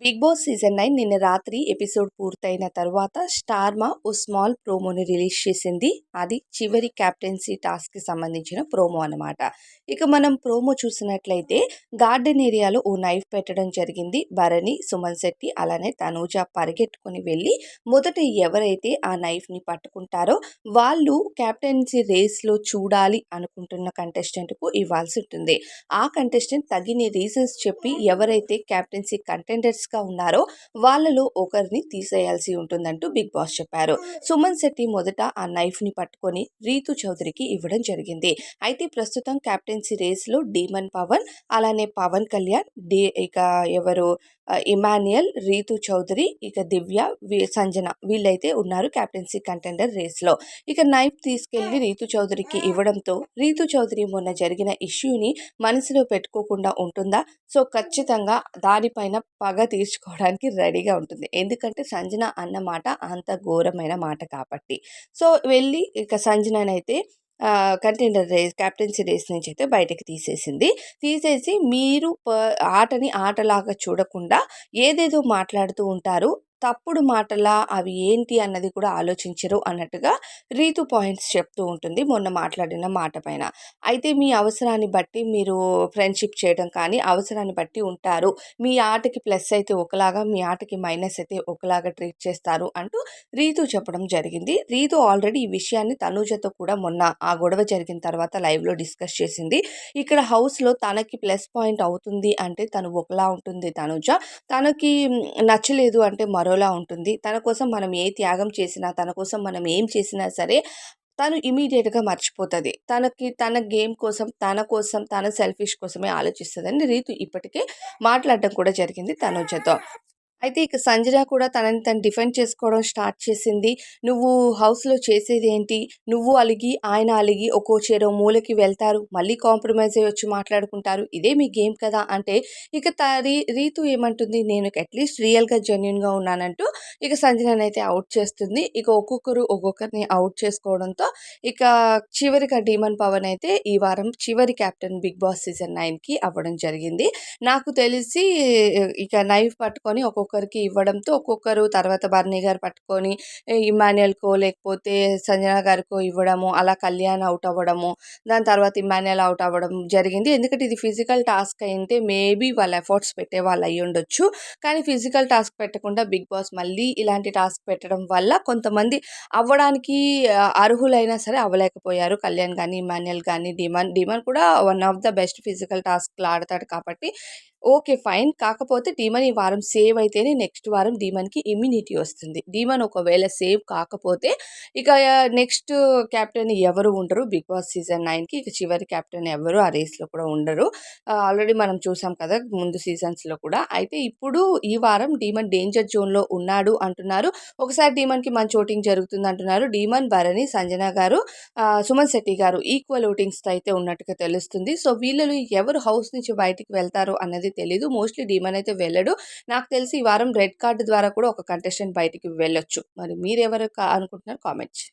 Big boss season nine నిన్న రాత్రి episode పూర్తయిన తర్వాత స్టార్మా ఓ స్మాల్ ప్రోమోని రిలీజ్ చేసింది. అది చివరి క్యాప్టెన్సీ టాస్క్కి సంబంధించిన ప్రోమో అనమాట ఇక మనం ప్రోమో చూసినట్లయితే గార్డెన్ ఏరియాలో ఓ నైఫ్ పెట్టడం జరిగింది. భరణి సుమన్ శెట్టి అలానే తనూజ పరిగెట్టుకుని వెళ్ళి మొదట ఎవరైతే ఆ నైఫ్ని పట్టుకుంటారో వాళ్ళు క్యాప్టెన్సీ రేస్లో చూడాలి అనుకుంటున్న కంటెస్టెంట్కు ఇవ్వాల్సి ఉంటుంది. ఆ కంటెస్టెంట్ తగిన రీజన్స్ చెప్పి ఎవరైతే క్యాప్టెన్సీ కంటెండర్స్ గా ఉన్నారో వాళ్ళలో ఒకరిని తీసేయాల్సి ఉంటుందంటూ బిగ్ బాస్ చెప్పారు. సుమన్ శెట్టి మొదట ఆ నైఫ్ని పట్టుకొని రీతు చౌదరికి ఇవ్వడం జరిగింది. అయితే ప్రస్తుతం క్యాప్టెన్సీ రేస్లో డీమన్ పవన్ అలానే పవన్ కళ్యాణ్ డి ఇక ఎవరు ఇమాన్యుయల్ రీతు చౌదరి ఇక దివ్య సంజన వీళ్ళైతే ఉన్నారు క్యాప్టెన్సీ కంటెండర్ రేస్లో. ఇక నైఫ్ తీసుకెళ్ళి రీతు చౌదరికి ఇవ్వడంతో రీతు చౌదరి మొన్న జరిగిన ఇష్యూని మనసులో పెట్టుకోకుండా ఉంటుందా? సో ఖచ్చితంగా దానిపైన పగ తీర్చుకోవడానికి రెడీగా ఉంటుంది. ఎందుకంటే సంజన అన్న మాట అంత ఘోరమైన మాట కాబట్టి. సో వెళ్ళి ఇక సంజననైతే కంటెండర్ రేస్ క్యాప్టెన్సీ రేస్ నుంచి అయితే బయటకు తీసేసింది. తీసేసి మీరు ఆటని ఆటలాగా చూడకుండా ఏదేదో మాట్లాడుతూ ఉంటారు తప్పుడు మాటలా అవి ఏంటి అన్నది కూడా ఆలోచించరు అన్నట్టుగా రీతు పాయింట్స్ చెప్తూ ఉంటుంది మొన్న మాట్లాడిన మాట పైన. అయితే మీ అవసరాన్ని బట్టి మీరు ఫ్రెండ్షిప్ చేయడం కానీ అవసరాన్ని బట్టి ఉంటారు. మీ ఆటకి ప్లస్ అయితే ఒకలాగా మీ ఆటకి మైనస్ అయితే ఒకలాగా ట్రీట్ చేస్తారు అంటూ రీతు చెప్పడం జరిగింది. రీతు ఆల్రెడీ ఈ విషయాన్ని తనూజతో కూడా మొన్న ఆ గొడవ జరిగిన తర్వాత లైవ్లో డిస్కస్ చేసింది. ఇక్కడ హౌస్లో తనకి ప్లస్ పాయింట్ అవుతుంది అంటే తను ఒకలా ఉంటుంది తనుజ. తనకి నచ్చలేదు అంటే మరో మరోలా ఉంటుంది. తన కోసం మనం ఏ త్యాగం చేసినా తన కోసం మనం ఏం చేసినా సరే తను ఇమీడియట్గా మర్చిపోతుంది. తనకి తన గేమ్ కోసం తన కోసం తన సెల్ఫిష్ కోసమే ఆలోచిస్తుందని రీతు ఇప్పటికే మాట్లాడడం కూడా జరిగింది తనుజతో. అయితే ఇక సంజన కూడా తనని తను డిఫెండ్ చేసుకోవడం స్టార్ట్ చేసింది. నువ్వు హౌస్లో చేసేది ఏంటి నువ్వు అలిగి ఆయన అలిగి ఒక్కో చేరో మూలకి వెళ్తారు. మళ్ళీ కాంప్రమైజ్ అయ్యి వచ్చి మాట్లాడుకుంటారు. ఇదే మీ గేమ్ కదా అంటే ఇక రీ రీతు ఏమంటుంది? నేను అట్లీస్ట్ రియల్గా జెన్యున్గా ఉన్నానంటూ ఇక సంజనని అయితే అవుట్ చేస్తుంది. ఇక ఒక్కొక్కరు ఒక్కొక్కరిని అవుట్ చేసుకోవడంతో ఇక చివరిగా డీమన్ పవన్ అయితే ఈ వారం చివరి కెప్టెన్ బిగ్ బాస్ సీజన్ నైన్కి అవ్వడం జరిగింది. నాకు తెలిసి ఇక నైఫ్ పట్టుకొని ఒక్కొక్క ఒక్కొక్కరికి ఇవ్వడంతో ఒక్కొక్కరు తర్వాత బర్నీ గారు పట్టుకొని ఇమాన్యుయల్కో లేకపోతే సంజన గారికో ఇవ్వడము అలా కళ్యాణ్ అవుట్ అవ్వడము దాని తర్వాత ఇమాన్యుయల్ అవుట్ అవ్వడం జరిగింది. ఎందుకంటే ఇది ఫిజికల్ టాస్క్ అయితే మేబీ వాళ్ళ ఎఫర్ట్స్ పెట్టే వాళ్ళు అయ్యి ఉండొచ్చు. కానీ ఫిజికల్ టాస్క్ పెట్టకుండా బిగ్ బాస్ మళ్ళీ ఇలాంటి టాస్క్ పెట్టడం వల్ల కొంతమంది అవ్వడానికి అర్హులైనా సరే అవ్వలేకపోయారు. కళ్యాణ్ కానీ ఇమాన్యుయల్ కానీ డిమాన్ డిమాన్ కూడా one of the best physical టాస్క్లు ఆడతాడు కాబట్టి ఓకే ఫైన్. కాకపోతే డీమన్ ఈ వారం సేవ్ అయితేనే నెక్స్ట్ వారం డీమన్కి ఇమ్యూనిటీ వస్తుంది. డీమన్ ఒకవేళ సేవ్ కాకపోతే ఇక నెక్స్ట్ క్యాప్టెన్ ఎవరు ఉండరు. బిగ్ బాస్ సీజన్ నైన్కి ఇక చివరి క్యాప్టెన్ ఎవరు ఆ రేస్లో కూడా ఉండరు. ఆల్రెడీ మనం చూసాం కదా ముందు సీజన్స్లో కూడా. అయితే ఇప్పుడు ఈ వారం డీమన్ డేంజర్ జోన్లో ఉన్నాడు అంటున్నారు. ఒకసారి డీమన్కి మంచి ఓటింగ్ జరుగుతుంది అంటున్నారు. డీమన్ భరణి సంజన గారు సుమన్ శెట్టి గారు ఈక్వల్ ఓటింగ్స్తో అయితే ఉన్నట్టుగా తెలుస్తుంది. సో వీళ్ళు ఎవరు హౌస్ నుంచి బయటికి వెళ్తారు అన్నది అయితే తెలీదు. మోస్ట్లీ డీమన్ అయితే వెళ్ళడు. నాకు తెలిసి ఈ వారం రెడ్ కార్డు ద్వారా కూడా ఒక కంటెస్టెంట్ బయటికి వెళ్ళొచ్చు. మరి మీరెవరు అనుకుంటున్నారు? కామెంట్స్